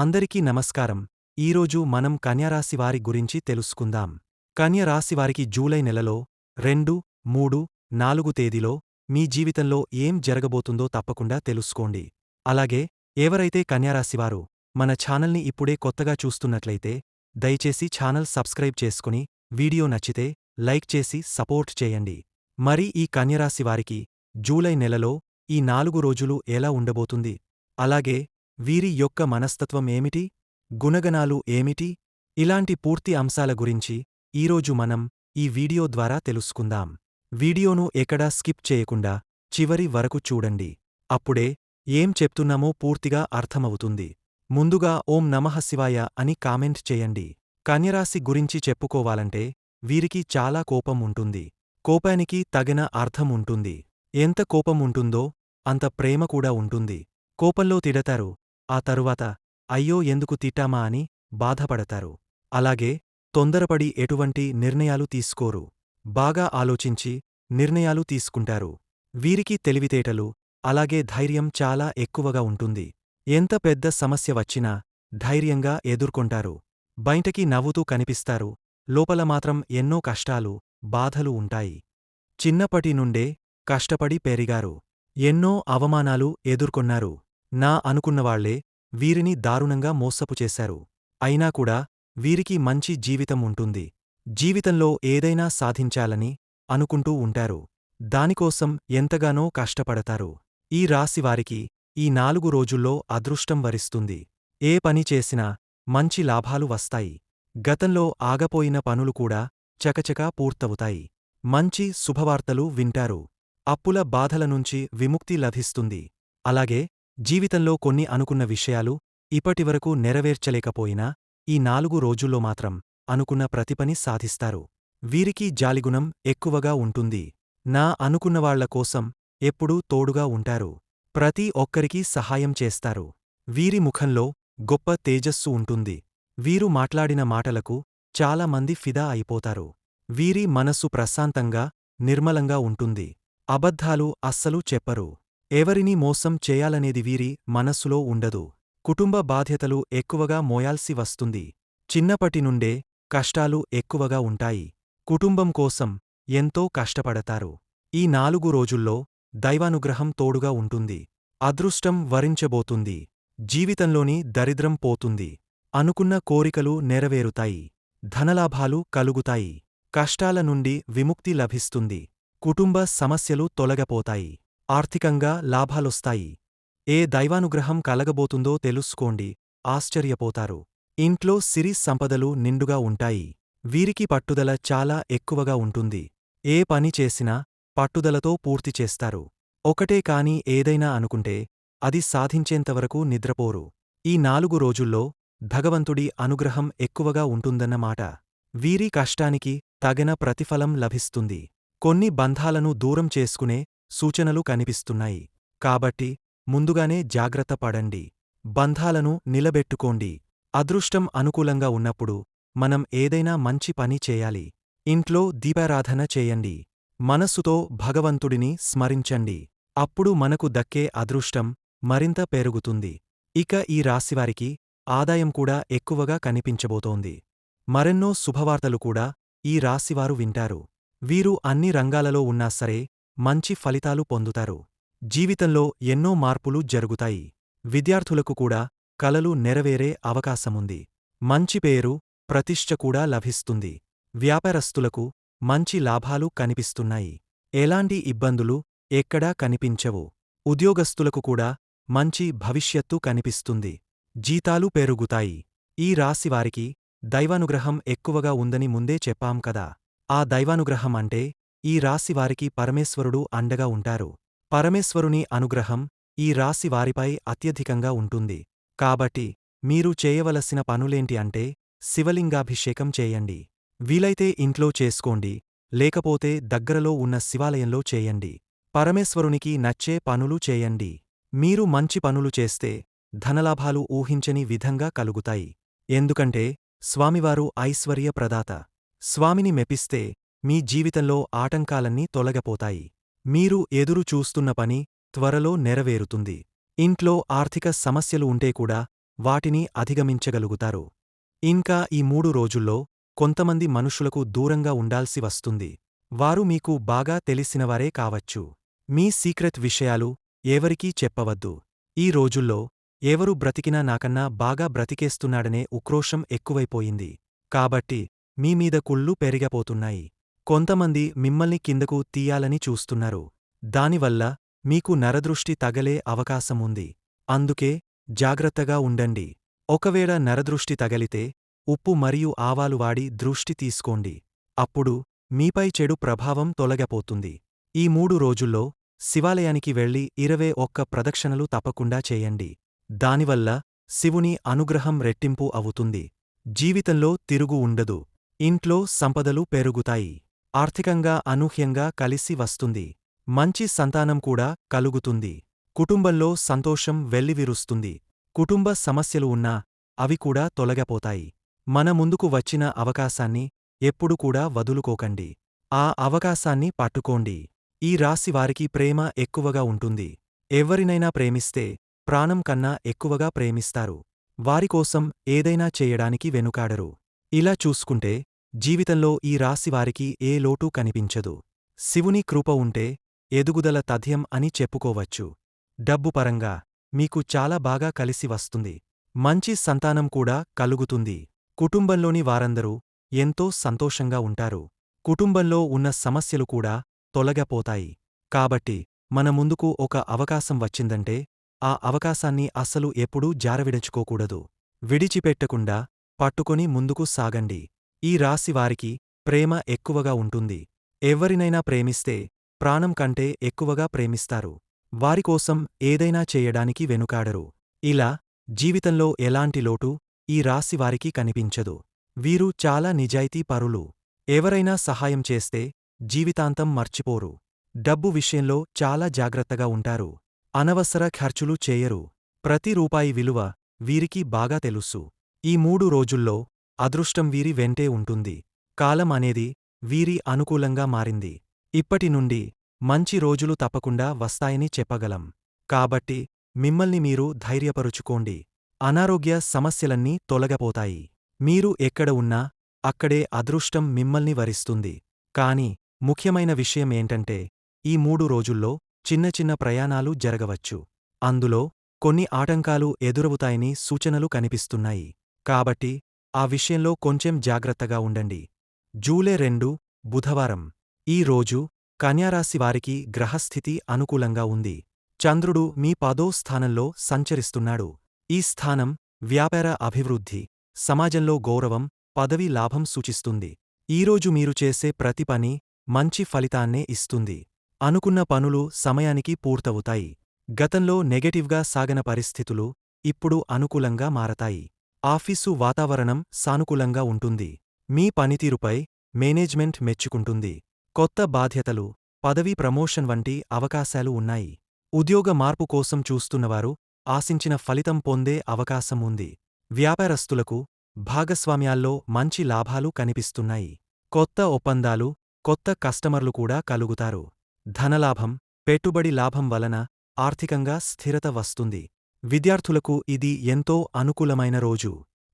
అందరికీ నమస్కారం. ఈరోజు మనం కన్యరాశి వారి గురించి తెలుసుకుందాం. కన్యరాశివారికి జూలై నెలలో రెండు మూడు నాలుగు తేదీలో మీ జీవితంలో ఏం జరగబోతుందో తప్పకుండా తెలుసుకోండి. అలాగే ఎవరైతే కన్యారాశివారు మన ఛానల్ని ఇప్పుడే కొత్తగా చూస్తున్నట్లయితే దయచేసి ఛానల్ సబ్స్క్రైబ్ చేసుకుని వీడియో నచ్చితే లైక్ చేసి సపోర్ట్ చేయండి. మరి ఈ కన్యరాశివారికి జూలై నెలలో ఈ నాలుగు రోజులు ఎలా ఉండబోతుంది? అలాగే వీరి యొక్క మనస్తత్వం ఏమిటి? గుణగణాలు ఏమిటి? ఇలాంటి పూర్తి అంశాల గురించి ఈరోజు మనం ఈ వీడియో ద్వారా తెలుసుకుందాం. వీడియోను ఎక్కడా స్కిప్ చేయకుండా చివరి వరకు చూడండి. అప్పుడే ఏం చెప్తున్నామో పూర్తిగా అర్థమవుతుంది. ముందుగా ఓం నమః శివాయ అని కామెంట్ చేయండి. కన్యరాశి గురించి చెప్పుకోవాలంటే వీరికి చాలా కోపం ఉంటుంది. కోపానికి తగిన అర్థం ఉంటుంది. ఎంత కోపం ఉంటుందో అంత ప్రేమ కూడా ఉంటుంది. కోపంలో తిడతారు. ఆ తరువాత అయ్యో ఎందుకు తిట్టామా అని బాధపడతారు. అలాగే తొందరపడి ఎటువంటి నిర్ణయాలు తీసుకోరు. బాగా ఆలోచించి నిర్ణయాలు తీసుకుంటారు. వీరికి తెలివితేటలు అలాగే ధైర్యం చాలా ఎక్కువగా ఉంటుంది. ఎంత పెద్ద సమస్య వచ్చినా ధైర్యంగా ఎదుర్కొంటారు. బయటకి నవ్వుతూ కనిపిస్తారు. లోపల మాత్రం ఎన్నో కష్టాలు బాధలు ఉంటాయి. చిన్నప్పటి నుండే కష్టపడి పెరిగారు. ఎన్నో అవమానాలు ఎదుర్కొన్నారు. నా అనుకున్నవాళ్ళే వీరిని దారుణంగా మోసపు చేశారు. అయినా కూడా వీరికి మంచి జీవితం ఉంటుంది. జీవితంలో ఏదైనా సాధించాలని అనుకుంటూ ఉంటారు. దానికోసం ఎంతగానో కష్టపడతారు. ఈ రాశివారికి ఈ నాలుగు రోజుల్లో అదృష్టం వరిస్తుంది. ఏ పని చేసినా మంచి లాభాలు వస్తాయి. గతంలో ఆగపోయిన పనులు కూడా చకచకా పూర్తవుతాయి. మంచి శుభవార్తలు వింటారు. అప్పుల బాధల నుంచి విముక్తి లభిస్తుంది. అలాగే జీవితంలో కొన్ని అనుకున్న విషయాలు ఇప్పటివరకు నెరవేర్చలేకపోయినా ఈ నాలుగు రోజుల్లో మాత్రం అనుకున్న ప్రతిపని సాధిస్తారు. వీరికి జాలిగుణం ఎక్కువగా ఉంటుంది. నా అనుకున్నవాళ్ళ కోసం ఎప్పుడూ తోడుగా ఉంటారు. ప్రతి ఒక్కరికీ సహాయం చేస్తారు. వీరి ముఖంలో గొప్ప తేజస్సు ఉంటుంది. వీరు మాట్లాడిన మాటలకు చాలామంది ఫిదా అయిపోతారు. వీరి మనస్సు ప్రశాంతంగా నిర్మలంగా ఉంటుంది. అబద్ధాలు అస్సలు చెప్పరు. ఎవరినీ మోసం చేయాలనేది వీరి మనస్సులో ఉండదు. కుటుంబ బాధ్యతలు ఎక్కువగా మోయాల్సి వస్తుంది. చిన్నపటి నుండే కష్టాలు ఎక్కువగా ఉంటాయి. కుటుంబం కోసం ఎంతో కష్టపడతారు. ఈ నాలుగు రోజుల్లో దైవానుగ్రహం తోడుగా ఉంటుంది. అదృష్టం వరించబోతుంది. జీవితంలోని దరిద్రం పోతుంది. అనుకున్న కోరికలు నెరవేరుతాయి. ధనలాభాలు కలుగుతాయి. కష్టాల నుండి విముక్తి లభిస్తుంది. కుటుంబ సమస్యలు తొలగపోతాయి. ఆర్థికంగా లాభాలొస్తాయి. ఏ దైవానుగ్రహం కలగబోతుందో తెలుసుకోండి. ఆశ్చర్యపోతారు. ఇంట్లో సిరీస్ సంపదలు నిండుగా ఉంటాయి. వీరికి పట్టుదల చాలా ఎక్కువగా ఉంటుంది. ఏ పని చేసినా పట్టుదలతో పూర్తి చేస్తారు. ఒకటే కాని ఏదైనా అనుకుంటే అది సాధించేంతవరకు నిద్రపోరు. ఈ నాలుగు రోజుల్లో భగవంతుడి అనుగ్రహం ఎక్కువగా ఉంటుందన్నమాట వీరి కష్టానికి తగిన ప్రతిఫలం లభిస్తుంది. కొన్ని బంధాలను దూరం చేసుకునే సూచనలు కనిపిస్తున్నాయి. కాబట్టి ముందుగానే జాగ్రత్త పడండి. బంధాలను నిలబెట్టుకోండి. అదృష్టం అనుకూలంగా ఉన్నప్పుడు మనం ఏదైనా మంచి పని చేయాలి. ఇంట్లో దీపారాధన చేయండి. మనస్సుతో భగవంతుడిని స్మరించండి. అప్పుడు మనకు దక్కే అదృష్టం మరింత పెరుగుతుంది. ఇక ఈ రాశివారికి ఆదాయం కూడా ఎక్కువగా కనిపించబోతోంది. మరెన్నో శుభవార్తలు కూడా ఈ రాశివారు వింటారు. వీరు అన్ని రంగాలలో ఉన్నా సరే మంచి ఫలితాలు పొందుతారు. జీవితంలో ఎన్నో మార్పులు జరుగుతాయి. విద్యార్థులకు కూడా కలలు నెరవేరే అవకాశముంది. మంచి పేరు ప్రతిష్ఠ కూడా లభిస్తుంది. వ్యాపారస్తులకు మంచి లాభాలు కనిపిస్తున్నాయి. ఎలాంటి ఇబ్బందులు ఎక్కడా కనిపించవు. ఉద్యోగస్తులకు కూడా మంచి భవిష్యత్తు కనిపిస్తుంది. జీతాలు పెరుగుతాయి. ఈ రాశివారికి దైవానుగ్రహం ఎక్కువగా ఉందని ముందే చెప్పాం కదా. ఆ దైవానుగ్రహం అంటే ఈ రాశివారికి పరమేశ్వరుడు అండగా ఉంటారు. పరమేశ్వరుని అనుగ్రహం ఈ రాశి వారిపై అత్యధికంగా ఉంటుంది. కాబట్టి మీరు చేయవలసిన పనులేంటి అంటే శివలింగాభిషేకం చేయండి. వీలైతే ఇంట్లో చేసుకోండి. లేకపోతే దగ్గరలో ఉన్న శివాలయంలో చేయండి. పరమేశ్వరునికి నచ్చే పనులు చేయండి. మీరు మంచి పనులు చేస్తే ధనలాభాలు ఊహించని విధంగా కలుగుతాయి. ఎందుకంటే స్వామివారు ఐశ్వర్య ప్రదాత స్వామిని మెపిస్తే మీ జీవితంలో ఆటంకాలన్నీ తొలగపోతాయి. మీరు ఎదురు చూస్తున్న పని త్వరలో నెరవేరుతుంది. ఇంట్లో ఆర్థిక సమస్యలు ఉంటే కూడా వాటిని అధిగమించగలుగుతారు. ఇంకా ఈ మూడు రోజుల్లో కొంతమంది మనుషులకు దూరంగా ఉండాల్సి వస్తుంది. వారు మీకు బాగా తెలిసినవారే కావచ్చు. మీ సీక్రెట్ విషయాలు ఎవరికీ చెప్పవద్దు. ఈ రోజుల్లో ఎవరు బ్రతికినా నాకన్నా బాగా బ్రతికేస్తున్నాడనే ఉక్రోషం ఎక్కువైపోయింది. కాబట్టి మీమీద కుళ్ళు పెరిగపోతున్నాయి. కొంతమంది మిమ్మల్ని కిందకు తీయాలని చూస్తున్నారు. దానివల్ల మీకు నరదృష్టి తగలే అవకాశముంది. అందుకే జాగ్రత్తగా ఉండండి. ఒకవేళ నరదృష్టి తగలితే ఉప్పు మరియు ఆవాలు వాడి దృష్టి తీసుకోండి. అప్పుడు మీపై చెడు ప్రభావం తొలగపోతుంది. ఈ మూడు రోజుల్లో శివాలయానికి వెళ్ళి ఇరవై ఒక్క ప్రదక్షిణలు తప్పకుండా చేయండి. దానివల్ల శివుని అనుగ్రహం రెట్టింపు అవుతుంది. జీవితంలో తిరుగు ఉండదు. ఇంట్లో సంపదలు పెరుగుతాయి. ఆర్థికంగా అనూహ్యంగా కలిసి వస్తుంది. మంచి సంతానం కూడా కలుగుతుంది. కుటుంబంలో సంతోషం వెల్లివిరుస్తుంది. కుటుంబ సమస్యలు ఉన్నా అవి కూడా తొలగపోతాయి. మన ముందుకు వచ్చిన అవకాశాన్ని ఎప్పుడు కూడా వదులుకోకండి. ఆ అవకాశాన్ని పట్టుకోండి. ఈ రాశి వారికి ప్రేమ ఎక్కువగా ఉంటుంది. ఎవరినైనా ప్రేమిస్తే ప్రాణం కన్నా ఎక్కువగా ప్రేమిస్తారు. వారికోసం ఏదైనా చేయడానికి వెనుకాడరు. ఇలా చూసుకుంటే జీవితంలో ఈ రాశి వారికి ఏ లోటూ కనిపించదు. శివుని కృప ఉంటే ఎదుగుదల తథ్యం అని చెప్పుకోవచ్చు. డబ్బు పరంగా మీకు చాలా బాగా కలిసి వస్తుంది. మంచి సంతానం కూడా కలుగుతుంది. కుటుంబంలోని వారందరూ ఎంతో సంతోషంగా ఉంటారు. కుటుంబంలో ఉన్న సమస్యలు కూడా తొలగపోతాయి. కాబట్టి మన ముందుకు ఒక అవకాశం వచ్చిందంటే ఆ అవకాశాన్ని అస్సలు ఎప్పుడూ జారవిడచుకోకూడదు. విడిచిపెట్టకుండా పట్టుకొని ముందుకు సాగండి. ఈ రాశి వారికి ప్రేమ ఎక్కువగా ఉంటుంది. ఎవరినైనా ప్రేమిస్తే ప్రాణం కంటే ఎక్కువగా ప్రేమిస్తారు. వారికోసం ఏదైనా చేయడానికి వెనుకాడరు. ఇలా జీవితంలో ఎలాంటి లోటు ఈ రాశి వారికి కనిపించదు. వీరు చాలా నిజాయితీ పరులు. ఎవరైనా సహాయం చేస్తే జీవితాంతం మర్చిపోరు. డబ్బు విషయంలో చాలా జాగ్రత్తగా ఉంటారు. అనవసర ఖర్చులు చేయరు. ప్రతి రూపాయి విలువ వీరికి బాగా తెలుసు. ఈ మూడు రోజుల్లో అదృష్టం వీరి వెంటే ఉంటుంది. కాలం అనేది వీరి అనుకూలంగా మారింది. ఇప్పటి నుండి మంచి రోజులు తప్పకుండా వస్తాయని చెప్పగలం. కాబట్టి మిమ్మల్ని మీరు ధైర్యపరుచుకోండి. అనారోగ్య సమస్యలన్నీ తొలగపోతాయి. మీరు ఎక్కడ ఉన్నా అక్కడే అదృష్టం మిమ్మల్ని వరిస్తుంది. కాని ముఖ్యమైన విషయం ఏంటంటే ఈ మూడు రోజుల్లో చిన్న చిన్న ప్రయాణాలు జరగవచ్చు. అందులో కొన్ని ఆటంకాలు ఎదురవుతాయని సూచనలు కనిపిస్తున్నాయి. కాబట్టి ఆ విషయంలో కొంచెం జాగ్రత్తగా ఉండండి. జూలై రెండు బుధవారం. ఈ రోజు కన్యారాశి వారికి గ్రహస్థితి అనుకూలంగా ఉంది. చంద్రుడు మీ పదో స్థానంలో సంచరిస్తున్నాడు. ఈ స్థానం వ్యాపార అభివృద్ధి సమాజంలో గౌరవం పదవీ లాభం సూచిస్తుంది. ఈరోజు మీరు చేసే ప్రతి పని మంచి ఫలితాన్నే ఇస్తుంది. అనుకున్న పనులు సమయానికి పూర్తవుతాయి. గతంలో నెగటివ్గా సాగన పరిస్థితులు ఇప్పుడు అనుకూలంగా మారతాయి. ఆఫీసు వాతావరణం సానుకూలంగా ఉంటుంది. మీ పనితీరుపై మేనేజ్మెంట్ మెచ్చుకుంటుంది. కొత్త బాధ్యతలు పదవీ ప్రమోషన్ వంటి అవకాశాలు ఉన్నాయి. ఉద్యోగ మార్పు కోసం చూస్తున్నవారు ఆశించిన ఫలితం పొందే అవకాశం ఉంది. వ్యాపారస్తులకు భాగస్వామ్యాల్లో మంచి లాభాలు కనిపిస్తున్నాయి. కొత్త ఒప్పందాలు కొత్త కస్టమర్లు కూడా కలుగుతారు. ధనలాభం పెట్టుబడి లాభం వలన ఆర్థికంగా స్థిరత వస్తుంది. విద్యార్థులకు ఇది ఎంతో అనుకూలమైన రోజు.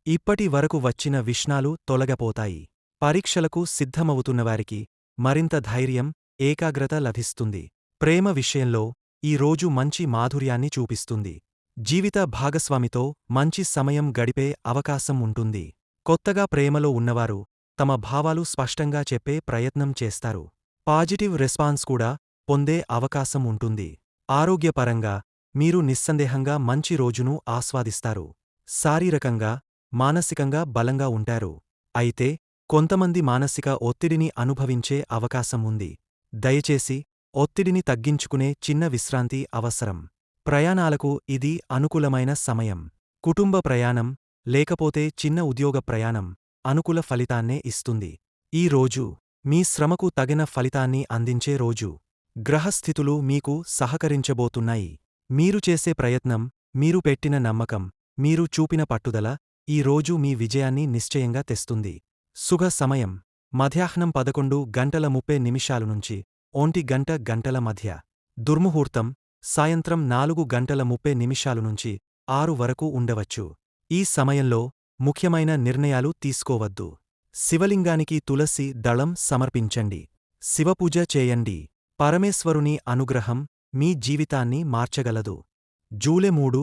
ఇప్పటి వరకు వచ్చిన విష్ణాలు తొలగపోతాయి. పరీక్షలకు సిద్ధమవుతున్నవారికి మరింత ధైర్యం ఏకాగ్రత లభిస్తుంది. ప్రేమ విషయంలో ఈ రోజు మంచి మాధుర్యాన్ని చూపిస్తుంది. జీవిత భాగస్వామితో మంచి సమయం గడిపే అవకాశం ఉంటుంది. కొత్తగా ప్రేమలో ఉన్నవారు తమ భావాలు స్పష్టంగా చెప్పే ప్రయత్నం చేస్తారు. పాజిటివ్ రెస్పాన్స్ కూడా పొందే అవకాశం ఉంటుంది. ఆరోగ్యపరంగా మీరు నిస్సందేహంగా మంచి రోజును ఆస్వాదిస్తారు. శారీరకంగా మానసికంగా బలంగా ఉంటారు. అయితే కొంతమంది మానసిక ఒత్తిడిని అనుభవించే అవకాశం ఉంది. దయచేసి ఒత్తిడిని తగ్గించుకునే చిన్న విశ్రాంతి అవసరం. ప్రయాణాలకు ఇది అనుకూలమైన సమయం. కుటుంబ ప్రయాణం లేకపోతే చిన్న ఉద్యోగ ప్రయాణం అనుకూల ఫలితాన్నే ఇస్తుంది. ఈ రోజు మీ శ్రమకు తగిన ఫలితాన్ని అందించే రోజు. గ్రహస్థితులు మీకు సహకరించబోతున్నాయి. మీరు చేసే ప్రయత్నం మీరు పెట్టిన నమ్మకం మీరు చూపిన పట్టుదల ఈ రోజు మీ విజయాన్ని నిశ్చయంగా తెస్తుంది. శుభ సమయం. మధ్యాహ్నం పదకొండు గంటల ముప్పై నిమిషాల నుంచి ఒంటి గంట గంటల మధ్య. దుర్ముహూర్తం సాయంత్రం నాలుగు గంటల ముప్పై నిమిషాలు నుంచి ఆరు వరకు ఉండవచ్చు. ఈ సమయంలో ముఖ్యమైన నిర్ణయాలు తీసుకోవద్దు. శివలింగానికి తులసి దళం సమర్పించండి. శివపూజ చేయండి. పరమేశ్వరుని అనుగ్రహం మీ జీవితాన్ని మార్చగలదు. జూలై మూడు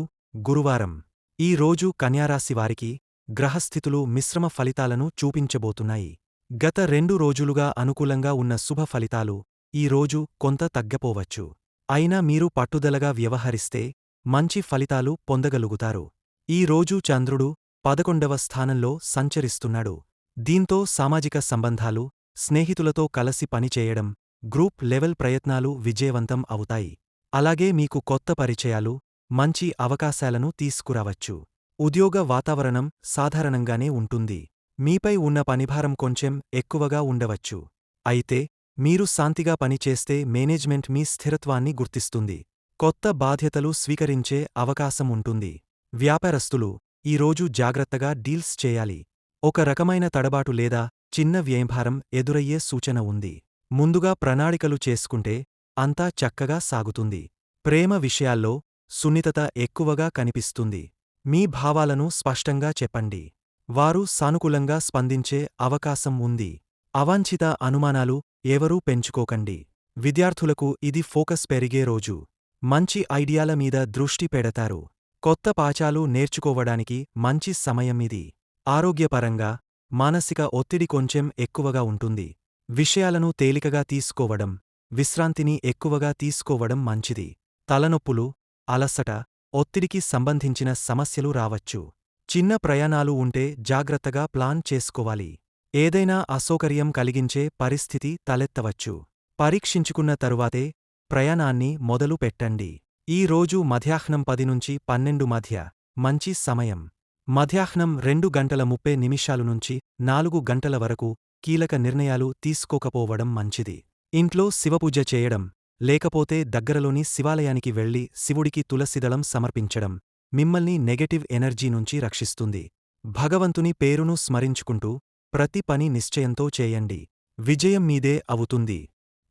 గురువారం. ఈ రోజు కన్యారాశివారికి గ్రహస్థితులు మిశ్రమ ఫలితాలను చూపించబోతున్నాయి. గత రెండు రోజులుగా అనుకూలంగా ఉన్న శుభ ఫలితాలు ఈ రోజు కొంత తగ్గపోవచ్చు. అయినా మీరు పట్టుదలగా వ్యవహరిస్తే మంచి ఫలితాలు పొందగలుగుతారు. ఈ రోజు చంద్రుడు పదకొండవ స్థానంలో సంచరిస్తున్నాడు. దీంతో సామాజిక సంబంధాలు స్నేహితులతో కలసి పనిచేయడం గ్రూప్ లెవెల్ ప్రయత్నాలు విజయవంతం అవుతాయి. అలాగే మీకు కొత్త పరిచయాలు మంచి అవకాశాలను తీసుకురావచ్చు. ఉద్యోగ వాతావరణం సాధారణంగానే ఉంటుంది. మీపై ఉన్న పనిభారం కొంచెం ఎక్కువగా ఉండవచ్చు. అయితే మీరు శాంతిగా పనిచేస్తే మేనేజ్మెంట్ మీ స్థిరత్వాన్ని గుర్తిస్తుంది. కొత్త బాధ్యతలు స్వీకరించే అవకాశం ఉంటుంది. వ్యాపారస్తులు ఈరోజు జాగ్రత్తగా డీల్స్ చేయాలి. ఒక రకమైన తడబాటు లేదా చిన్న వ్యయంభారం ఎదురయ్యే సూచన ఉంది. ముందుగా ప్రణాళికలు చేసుకుంటే అంతా చక్కగా సాగుతుంది. ప్రేమ విషయాల్లో సున్నితత ఎక్కువగా కనిపిస్తుంది. మీ భావాలను స్పష్టంగా చెప్పండి. వారు సానుకూలంగా స్పందించే అవకాశం ఉంది. అవాంఛిత అనుమానాలు ఎవరూ పెంచుకోకండి. విద్యార్థులకు ఇది ఫోకస్ పెరిగే రోజు. మంచి ఐడియాల మీద దృష్టి పెడతారు. కొత్త పాచాలు నేర్చుకోవడానికి మంచి సమయం ఇది. ఆరోగ్యపరంగా మానసిక ఒత్తిడి కొంచెం ఎక్కువగా ఉంటుంది. విషయాలను తేలికగా తీసుకోవడం విశ్రాంతిని ఎక్కువగా తీసుకోవడం మంచిది. తలనొప్పులు అలసట ఒత్తిడికి సంబంధించిన సమస్యలు రావచ్చు. చిన్న ప్రయాణాలు ఉంటే జాగ్రత్తగా ప్లాన్ చేసుకోవాలి. ఏదైనా అసౌకర్యం కలిగించే పరిస్థితి తలెత్తవచ్చు. పరీక్షించుకున్న తరువాతే ప్రయాణాన్ని మొదలు పెట్టండి. ఈ రోజు మధ్యాహ్నం పది నుంచి పన్నెండు మధ్య మంచి సమయం. మధ్యాహ్నం రెండు గంటల ముప్పై నిమిషాలు నుంచి నాలుగు గంటల వరకు కీలక నిర్ణయాలు తీసుకోకపోవడం మంచిది. ఇంట్లో శివపూజ చేయడం లేకపోతే దగ్గరలోని శివాలయానికి వెళ్ళి శివుడికి తులసిదళం సమర్పించడం మిమ్మల్ని నెగటివ్ ఎనర్జీ నుంచి రక్షిస్తుంది. భగవంతుని పేరును స్మరించుకుంటూ ప్రతి పని నిశ్చయంతో చేయండి. విజయం మీదే అవుతుంది.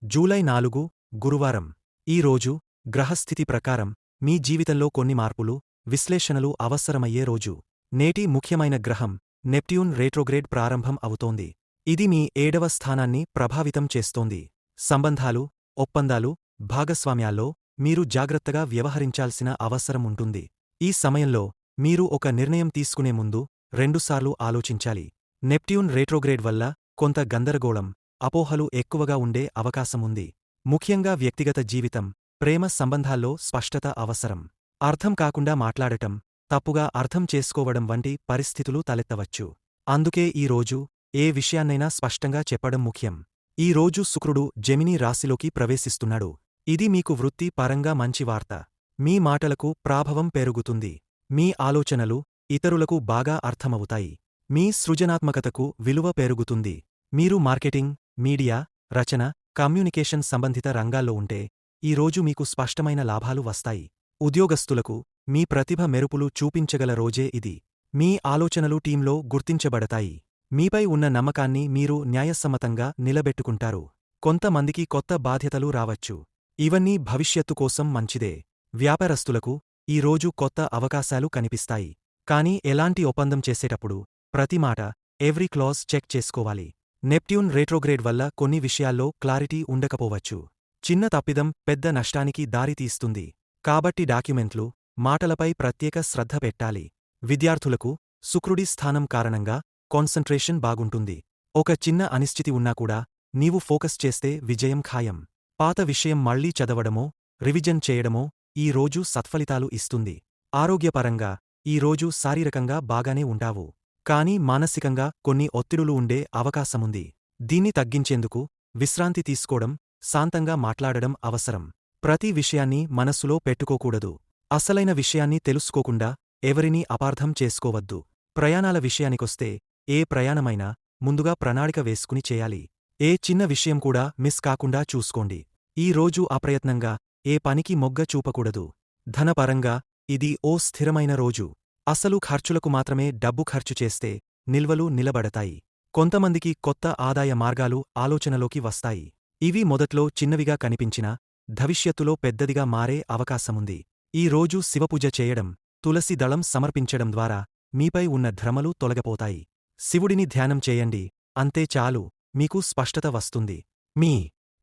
జూలై నాలుగు గురువారం. ఈరోజు గ్రహస్థితి ప్రకారం మీ జీవితంలో కొన్ని మార్పులు విశ్లేషణలు అవసరమయ్యే రోజు. నేటి ముఖ్యమైన గ్రహం నెప్ట్యూన్ రేట్రోగ్రేడ్ ప్రారంభం అవుతోంది. ఇది మీ ఏడవ స్థానాన్ని ప్రభావితం చేస్తోంది. సంబంధాలు ఒప్పందాలు భాగస్వామ్యాల్లో మీరు జాగ్రత్తగా వ్యవహరించాల్సిన అవసరం ఉంటుంది. ఈ సమయంలో మీరు ఒక నిర్ణయం తీసుకునే ముందు రెండుసార్లు ఆలోచించాలి. నెప్ట్యూన్ రేట్రోగ్రేడ్ వల్ల కొంత గందరగోళం అపోహలు ఎక్కువగా ఉండే అవకాశముంది ముఖ్యంగా వ్యక్తిగత జీవితం ప్రేమ సంబంధాల్లో స్పష్టత అవసరం. అర్థం కాకుండా మాట్లాడటం తప్పుగా అర్థం చేసుకోవడం వంటి పరిస్థితులు తలెత్తవచ్చు. అందుకే ఈ రోజు ఏ విషయాన్నైనా స్పష్టంగా చెప్పడం ముఖ్యం. ఈ రోజు శుక్రుడు జెమిని రాశిలోకి ప్రవేశిస్తున్నాడు. ఇది మీకు వృత్తి పరంగా మంచి వార్త. మీ మాటలకు ప్రాభవం పెరుగుతుంది. మీ ఆలోచనలు ఇతరులకు బాగా అర్థమవుతాయి. మీ సృజనాత్మకతకు విలువ పెరుగుతుంది. మీరు మార్కెటింగ్ మీడియా రచన కమ్యూనికేషన్ సంబంధిత రంగాల్లో ఉంటే ఈరోజు మీకు స్పష్టమైన లాభాలు వస్తాయి. ఉద్యోగస్తులకు మీ ప్రతిభ మెరుపులు చూపించగల రోజే ఇది. మీ ఆలోచనలు టీంలో గుర్తించబడతాయి. మీపై ఉన్న నమ్మకాన్ని మీరు న్యాయసమ్మతంగా నిలబెట్టుకుంటారు. కొంతమందికి కొత్త బాధ్యతలు రావచ్చు. ఇవన్నీ భవిష్యత్తు కోసం మంచిదే. వ్యాపారస్తులకు ఈ రోజు కొత్త అవకాశాలు కనిపిస్తాయి. కానీ ఎలాంటి ఒప్పందం చేసేటప్పుడు ప్రతి మాట ఎవ్రీ క్లాజ్ చెక్ చేసుకోవాలి. నెప్ట్యూన్ రేట్రోగ్రేడ్ వల్ల కొన్ని విషయాల్లో క్లారిటీ ఉండకపోవచ్చు. చిన్న తప్పిదం పెద్ద నష్టానికి దారితీస్తుంది కాబట్టి డాక్యుమెంట్లు మాటలపై ప్రత్యేక శ్రద్ధ పెట్టాలి. విద్యార్థులకు శుక్రుడి స్థానం కారణంగా కాన్సంట్రేషన్ బాగుంటుంది. ఒక చిన్న అనిశ్చితి ఉన్నా కూడా నీవు ఫోకస్ చేస్తే విజయం ఖాయం. పాత విషయం మళ్ళీ చదవడమో రివిజన్ చేయడమో ఈ రోజు సత్ఫలితాలు ఇస్తుంది. ఆరోగ్యపరంగా ఈ రోజు శారీరకంగా బాగానే ఉంటావు. కానీ మానసికంగా కొన్ని ఒత్తిడులు ఉండే అవకాశముంది. దీన్ని తగ్గించేందుకు విశ్రాంతి తీసుకోవడం శాంతంగా మాట్లాడడం అవసరం. ప్రతి విషయాన్ని మనస్సులో పెట్టుకోకూడదు. అసలైన విషయాన్ని తెలుసుకోకుండా ఎవరినీ అపార్థం చేసుకోవద్దు. ప్రయాణాల విషయానికొస్తే ఏ ప్రయాణమైనా ముందుగా ప్రణాళిక వేసుకుని చేయాలి. ఏ చిన్న విషయం కూడా మిస్ కాకుండా చూసుకోండి. ఈ రోజు అప్రయత్నంగా ఏ పనికి మొగ్గ చూపకూడదు. ధనపరంగా ఇది ఓ స్థిరమైన రోజు. అసలు ఖర్చులకు మాత్రమే డబ్బు ఖర్చు చేస్తే నిల్వలు నిలబడతాయి. కొంతమందికి కొత్త ఆదాయ మార్గాలు ఆలోచనలోకి వస్తాయి. ఇవి మొదట్లో చిన్నవిగా కనిపించినా భవిష్యత్తులో పెద్దదిగా మారే అవకాశముంది. ఈ రోజు శివపూజ చేయడం తులసి దళం సమర్పించడం ద్వారా మీపై ఉన్న భ్రమలు తొలగపోతాయి. శివుడిని ధ్యానం చేయండి. అంతే చాలు. మీకు స్పష్టత వస్తుంది. మీ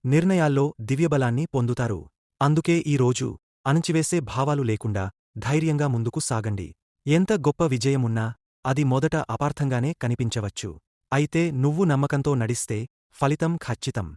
నిర్ణయాల్లో దివ్యబలాన్ని పొందుతారు. అందుకే ఈ రోజు అణచివేసే భావాలు లేకుండా ధైర్యంగా ముందుకు సాగండి. ఎంత గొప్ప విజయమున్నా అది మొదట అపార్థంగానే కనిపించవచ్చు. అయితే నువ్వు నమ్మకంతో నడిస్తే ఫలితం ఖచ్చితం.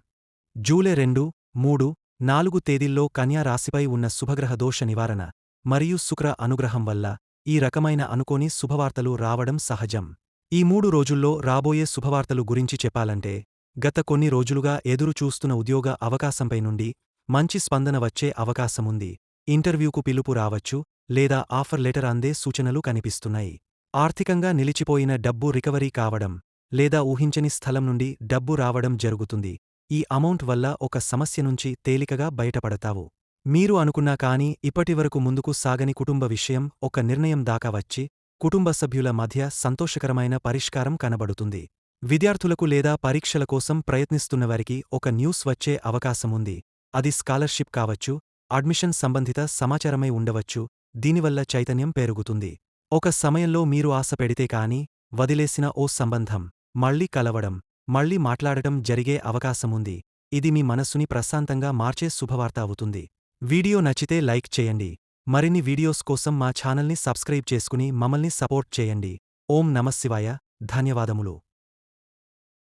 జూలై రెండు మూడు నాలుగు తేదీల్లో కన్యా రాశిపై ఉన్న శుభగ్రహ దోష నివారణ మరియు శుక్ర అనుగ్రహం వల్ల ఈ రకమైన అనుకోని శుభవార్తలు రావడం సహజం. ఈ మూడు రోజుల్లో రాబోయే శుభవార్తలు గురించి చెప్పాలంటే గత కొన్ని రోజులుగా ఎదురు చూస్తున్న ఉద్యోగ అవకాశంపై నుండి మంచి స్పందన వచ్చే అవకాశముంది. ఇంటర్వ్యూకు పిలుపు రావచ్చు లేదా ఆఫర్ లెటర్ అందే సూచనలు కనిపిస్తున్నాయి. ఆర్థికంగా నిలిచిపోయిన డబ్బు రికవరీ కావడం లేదా ఊహించని స్థలం నుండి డబ్బు రావడం జరుగుతుంది. ఈ అమౌంట్ వల్ల ఒక సమస్య నుంచి తేలికగా బయటపడతావు. మీరు అనుకున్నా కానీ ఇప్పటివరకు ముందుకు సాగని కుటుంబ విషయం ఒక నిర్ణయం దాకా వచ్చి కుటుంబ సభ్యుల మధ్య సంతోషకరమైన పరిష్కారం కనబడుతుంది. విద్యార్థులకు లేదా పరీక్షల కోసం ప్రయత్నిస్తున్నవారికి ఒక న్యూస్ వచ్చే అవకాశముంది. అది స్కాలర్షిప్ కావచ్చు అడ్మిషన్ సంబంధిత సమాచారమై ఉండవచ్చు దీనివల్ల చైతన్యం పెరుగుతుంది. ఒక సమయంలో మీరు ఆశ పెడితే కాని వదిలేసిన ఓ సంబంధం మళ్ళీ కలవడం మళ్ళీ మాట్లాడటం జరిగే అవకాశముంది. ఇది మీ మనస్సుని ప్రశాంతంగా మార్చే శుభవార్త అవుతుంది. వీడియో నచ్చితే లైక్ చేయండి. మరిన్ని వీడియోస్ కోసం మా ఛానల్ని సబ్స్క్రైబ్ చేసుకుని మమ్మల్ని సపోర్ట్ చేయండి. ఓం నమశివాయ ధన్యవాదములు.